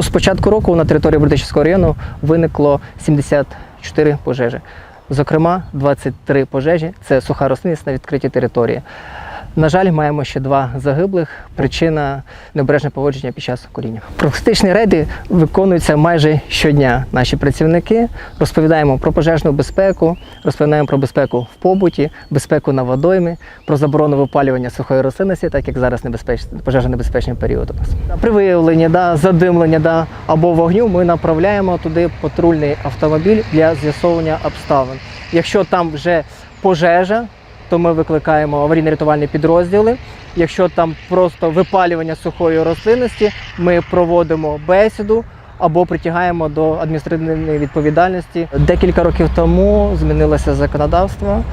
Ну, з початку року на території Бердичівського району виникло 74 пожежі. Зокрема, 23 пожежі це суха рослинність на відкритій території. На жаль, маємо ще два загиблих. Причина необережне поводження під час куріння. Профілактичні рейди виконуються майже щодня. Наші працівники розповідаємо про пожежну безпеку, розповідаємо про безпеку в побуті, безпеку на водоймі, про заборону випалювання сухої рослинності, так як зараз небезпеч... пожежно-небезпечний період у нас. При виявленні да, задимлення да, або вогню ми направляємо туди патрульний автомобіль для з'ясовування обставин. Якщо там вже пожежа, то ми викликаємо аварійно-рятувальні підрозділи. Якщо там просто випалювання сухої рослинності, ми проводимо бесіду або притягаємо до адміністративної відповідальності. Декілька років тому змінилося законодавство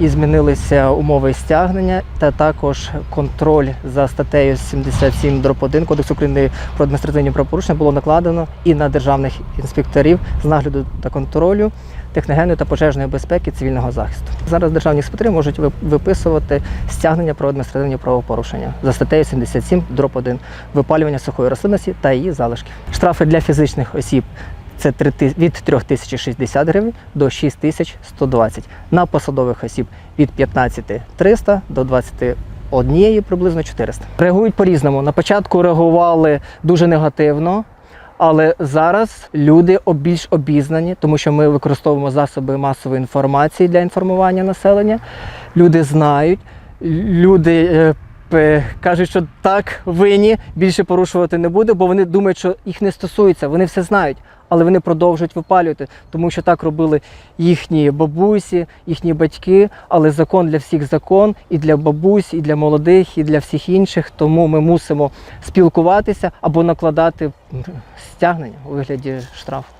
і змінилися умови стягнення, та також контроль за статтею 77 дроб 1 Кодексу України про адміністративні правопорушення було накладено і на державних інспекторів з нагляду та контролю техногенної та пожежної безпеки цивільного захисту. Зараз державні інспектори можуть ви- виписувати стягнення про адміністративні правопорушення за статтею 77 дроб 1 випалювання сухої рослинності та її залишків. Штрафи для фізичних осіб це 3 від 3060 гривень до 6120. На посадових осіб від 15300 до 21 приблизно 400. Реагують по-різному. На початку реагували дуже негативно. Але зараз люди більш обізнані, тому що ми використовуємо засоби масової інформації для інформування населення. Люди знають, люди е, кажуть, що так винні більше порушувати не буде, бо вони думають, що їх не стосується. Вони все знають, але вони продовжують випалювати, тому що так робили їхні бабусі, їхні батьки. Але закон для всіх закон, і для бабусь, і для молодих, і для всіх інших. Тому ми мусимо спілкуватися або накладати стягнення у вигляді штрафу.